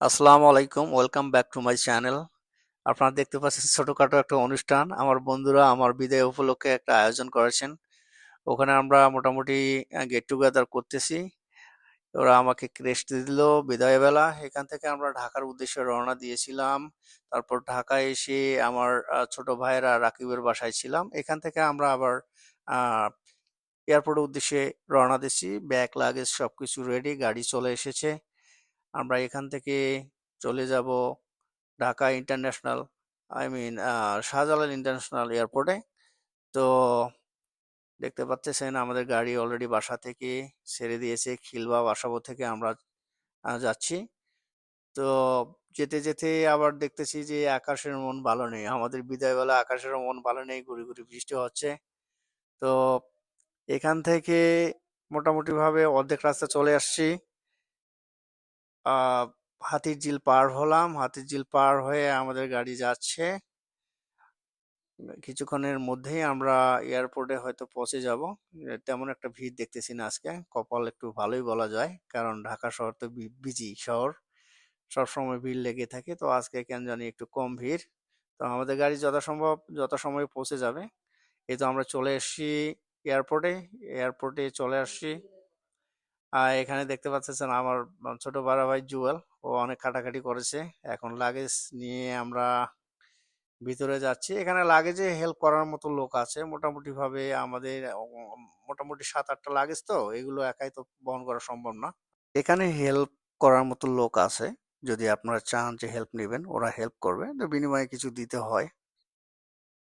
আসসালামু আলাইকুম, welcome back to my channel. আপনারা দেখতে পাচ্ছেন ছোটখাটো একটা অনুষ্ঠান। আমার বন্ধুরা আমার বিদায় উপলক্ষে একটা আয়োজন করেছেন। ওখানে আমরা মোটামুটি গেট টুগেদার করতেছি। ওরা আমাকে ক্রেস্ট দিল বিদায় বেলা। এখান থেকে আমরা ঢাকার উদ্দেশ্যে রওনা দিয়েছিলাম। তারপর ঢাকায় এসে আমার ছোট ভাইয়েরা রাকিবের বাসায় ছিলাম। এখান থেকে আমরা আবার এয়ারপোর্টের উদ্দেশ্যে রওনা দিচ্ছি। ব্যাগ লাগেজ সবকিছু রেডি গাড়ি চলে এসেছে। আমরা এখান থেকে চলে যাব Dhaka international, I mean Shahjalal international এয়ারপোর্টে। তো দেখতে পাচ্ছেন আমাদের গাড়ি অলরেডি বাসা থেকে ছেড়ে দিয়েছে, খিলবা বাসাবো থেকে আমরা যাচ্ছি। তো যেতে যেতে আবার দেখতেছি যে আকাশের মন ভালো নেই। আমাদের বিদায়বেলা আকাশের মন ভালো নেই গুড়ি গুড়ি বৃষ্টি হচ্ছে। তো এখান থেকে মোটামুটি ভাবে অর্ধেক রাস্তা চলে আসছি। আহ হাতির ঝিল পার হলাম। হাতির ঝিল পার হয়ে আমাদের গাড়ি যাচ্ছে। কিছুক্ষণের মধ্যেই আমরা এয়ারপোর্টে হয়তো পৌঁছে যাব। তেমন একটা ভিড় দেখতেছি না আজকে। কপাল একটু ভালোই বলা যায়। কারণ ঢাকা শহর তো বিজি শহর। সবসময় ভিড় লেগে থাকে। তো আজকে কেন জানি একটু কম ভিড়। তো আমাদের গাড়ি যথাসম্ভব যত সময় পৌঁছে যাবে। এই তো আমরা চলে এসেছি এয়ারপোর্টে। এয়ারপোর্টে চলে আসছি। এখানে দেখতে পাচ্ছেন আমার ছোট বড় ভাই জুয়েল। ও অনেক খাটাখাটি করেছে। এখন লাগেজ নিয়ে আমরা ভিতরে যাচ্ছি। এখানে লাগেজে হেল্প করার মতো লোক আছে। মোটামুটি ভাবে আমাদের, মোটামুটি সাত আটটা লাগেজ তো, এগুলো একাই তো বহন করা সম্ভব না। এখানে হেল্প করার মতো লোক আছে। যদি আপনারা চান যে হেল্প নেবেন, ওরা হেল্প করবে। তো বিনিময়ে কিছু দিতে হয়।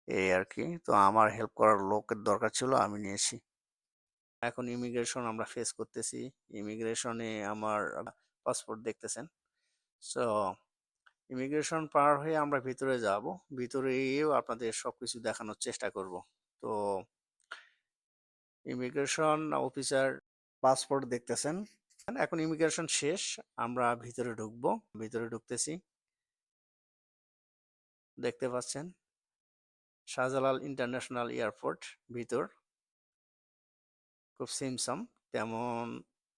এই আর কি। তো আমার হেল্প করার লোকের দরকার ছিল, আমি নিয়েছি। এখন ইমিগ্রেশন আমরা ফেস করতেছি। ইমিগ্রেশনে আমার পাসপোর্ট দেখতেছেন। সো ইমিগ্রেশন পার হয়ে আমরা ভিতরে যাব। ভিতরে গিয়েও আপনাদের সবকিছু দেখানোর চেষ্টা করব। তো ইমিগ্রেশন অফিসার পাসপোর্ট দেখতেছেন। এখন ইমিগ্রেশন শেষ। আমরা ভিতরে ঢুকবো। ভিতরে ঢুকতেছি। দেখতে পাচ্ছেন? শাহজালাল ইন্টারন্যাশনাল এয়ারপোর্ট ভিতর। খুব সিমসাম তেমন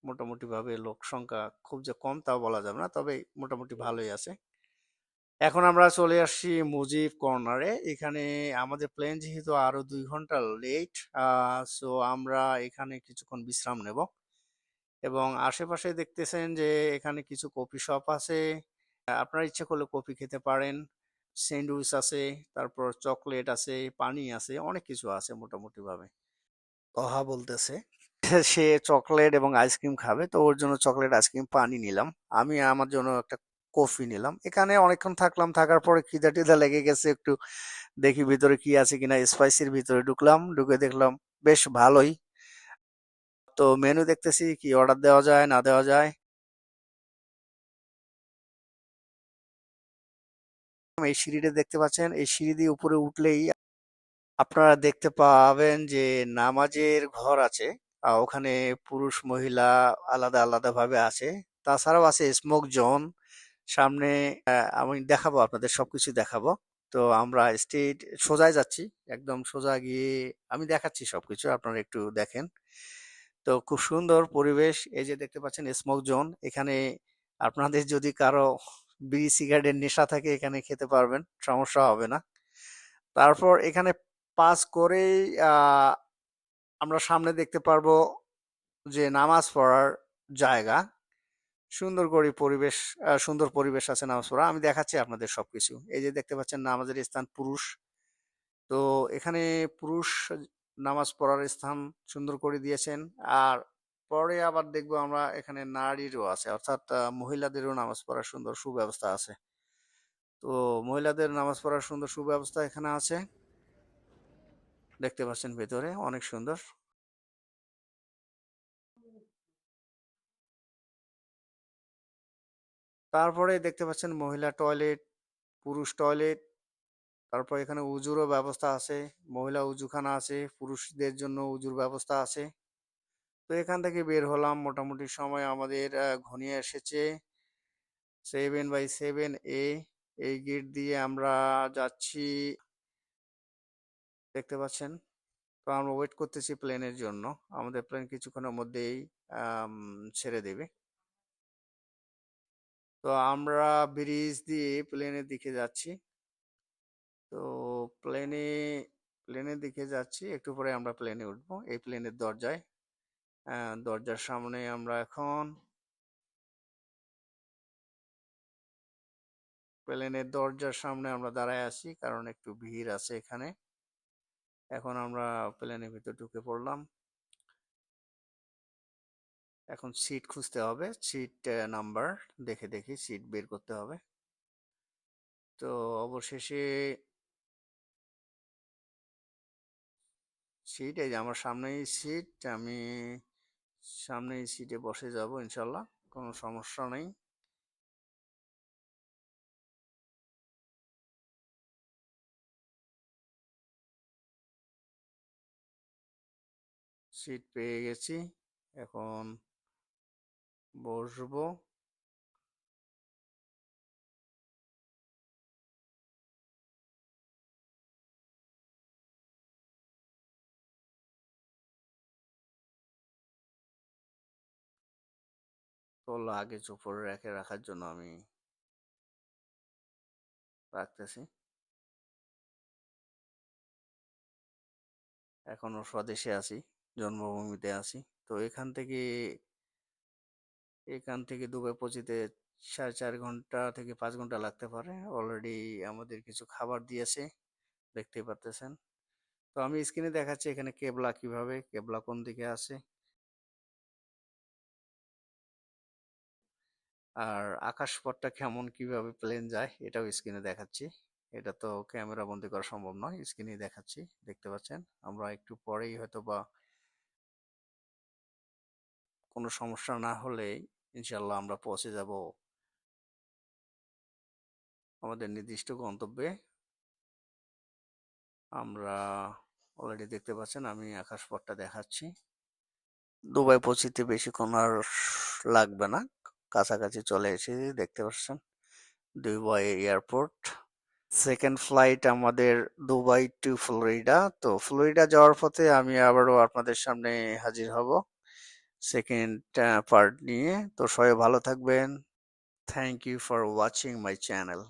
মোটামুটি ভাবে লোক সংখ্যা খুব যে কম তাও বলা যাবে না, তবে মোটামুটি ভালোই আছে। এখন আমরা চলে আসছি মুজিব কর্নারে। এখানে আমাদের প্লেন যেহেতু আরও দুই ঘণ্টা লেট সো আমরা এখানে কিছুক্ষণ বিশ্রাম নেব। এবং আশেপাশে দেখতেছেন যে এখানে কিছু কফি শপ আছে। আপনার ইচ্ছে করলে কফি খেতে পারেন। স্যান্ডউইচ আছে, তারপর চকলেট আছে, পানি আছে, অনেক কিছু আছে মোটামুটি ভাবে অহা বলতেছে, সে চকলেট এবং আইসক্রিম খাবে, তো ওর জন্য চকলেট, আইসক্রিম, পানি নিলাম। আমি আমার জন্য একটা কফি নিলাম। এখানে অনেকক্ষণ থাকলাম, থাকার পরে খিদা টিদা লেগে গেছে একটু। দেখি ভিতরে কি আছে কিনা স্পাইসির ভিতরে ঢুকলাম, ঢুকে দেখলাম বেশ ভালোই। তো মেনু দেখতেছি কি অর্ডার দেওয়া যায়, না দেওয়া যায়। এই সিঁড়িটা দেখতে পাচ্ছেন, এই সিঁড়ি দিয়ে উপরে উঠলেই আপনারা দেখতে পাবেন যে নামাজের ঘর আছে। ওখানে পুরুষ, মহিলা আলাদা আলাদা ভাবে আছে। তাছাড়াও আছে স্মোক জোন সামনে আমি দেখাবো, আপনাদের সবকিছু দেখাবো। তো আমরা স্ট্রেট সোজায় যাচ্ছি। একদম সোজা গিয়ে আমি দেখাচ্ছি সবকিছু, আপনারা একটু দেখেন। তো খুব সুন্দর পরিবেশ। এই যে দেখতে পাচ্ছেন স্মোক জোন এখানে আপনাদের যদি কারও বিড়ি, সিগারেটের নেশা থাকে, এখানে খেতে পারবেন। সমস্যা হবে না। তারপর এখানে পাস করেই আমরা সামনে দেখতে পারব যে নামাজ পড়ার জায়গা। সুন্দর করে পরিবেশ সুন্দর পরিবেশ আছে নামাজ পড়া। আমি দেখাচ্ছি আপনাদের সবকিছু। এই যে দেখতে পাচ্ছেন নামাজের স্থান পুরুষ। তো এখানে পুরুষ নামাজ পড়ার স্থান সুন্দর করে দিয়েছেন। আর পরে আবার দেখব আমরা এখানে নারীরও আছে। অর্থাৎ মহিলাদেরও নামাজ পড়ার সুন্দর সুব্যবস্থা আছে। তো মহিলাদের নামাজ পড়ার সুন্দর সুব্যবস্থা এখানে আছে। দেখতে পাচ্ছেন ভেতরে, অনেক সুন্দর। তারপরে দেখতে পাচ্ছেন মহিলা টয়লেট, পুরুষ টয়লেট, তারপর এখানে উজুরও ব্যবস্থা আছে, মহিলা উজুখানা আছে, পুরুষদের জন্য উজুর ব্যবস্থা আছে। তো এখান থেকে বের হলাম, মোটামুটি সময় আমাদের ঘনিয়ে এসেছে। সেভেন বাই সেভেন এ এই গেট দিয়ে আমরা যাচ্ছি দেখতে পাচ্ছেন? তো আমরা ওয়েট করতেছি প্লেনের জন্য। আমাদের প্লেন কিছুক্ষণের মধ্যেই ছেড়ে দেবে। তো আমরা ব্রিজ দিয়ে প্লেনের দিকে যাচ্ছি। তো প্লেনে প্লেনের দিকে যাচ্ছি। একটু পরে আমরা প্লেনে উঠবো। এই প্লেনের দরজায় দরজার সামনে আমরা এখন প্লেনের দরজার সামনে আমরা দাঁড়ায় আছি, কারণ একটু ভিড় আছে এখানে। এখন আমরা প্লেনের ভিতর ঢুকে পড়লাম। এখন সিট খুঁজতে হবে। সিট নাম্বার দেখে দেখে সিট বের করতে হবে। তো অবশেষে সিট এই যে আমার সামনেই সিট আমি সামনেই সিটে বসে যাব ইনশাল্লাহ, কোনো সমস্যা নেই। সিট পেয়ে গেছি। এখন বসবো। তো লাগেজ উপরে রেখে রাখার জন্য আমি রাখতেছি। এখনও স্বদেশে আছি। জন্মভূমিতে আছি। তো এখান থেকে এখান থেকে দুবাই পৌঁছিতে সাড়ে চার ঘণ্টা থেকে পাঁচ ঘণ্টা লাগতে পারে। অলরেডি আমাদের কিছু খাবার দিয়েছে দেখতে পারতেছেন। তো আমি স্ক্রিনে দেখাচ্ছি এখানে কেবলা কীভাবে কেবলা কোন দিকে আছে। আর আকাশপথটা কেমন, কীভাবে প্লেন যায়, এটাও স্ক্রিনে দেখাচ্ছি। এটা তো ক্যামেরা বন্দি করা সম্ভব নয় স্ক্রিনে দেখাচ্ছি, দেখতে পাচ্ছেন। আমরা একটু পরেই হয়তো বা কোনো সমস্যা না হলে ইনশাল্লাহ আমরা পৌঁছে যাব আমাদের নির্দিষ্ট গন্তব্যে। আমরা অলরেডি দেখতে পাচ্ছেন আমি আকাশপথটা দেখাচ্ছি। দুবাই পৌঁছিতে বেশিক্ষণ আর লাগবে না। কাছাকাছি চলে এসেছি, দেখতে পাচ্ছেন। Dubai airport. সেকেন্ড ফ্লাইট আমাদের দুবাই টু ফ্লোরিডা। তো ফ্লোরিডা যাওয়ার পথে আমি আবারও আপনাদের সামনে হাজির হব। সেকেন্ড পার্ট নিয়ে। তো সবাই ভালো থাকবেন। Thank you for watching my channel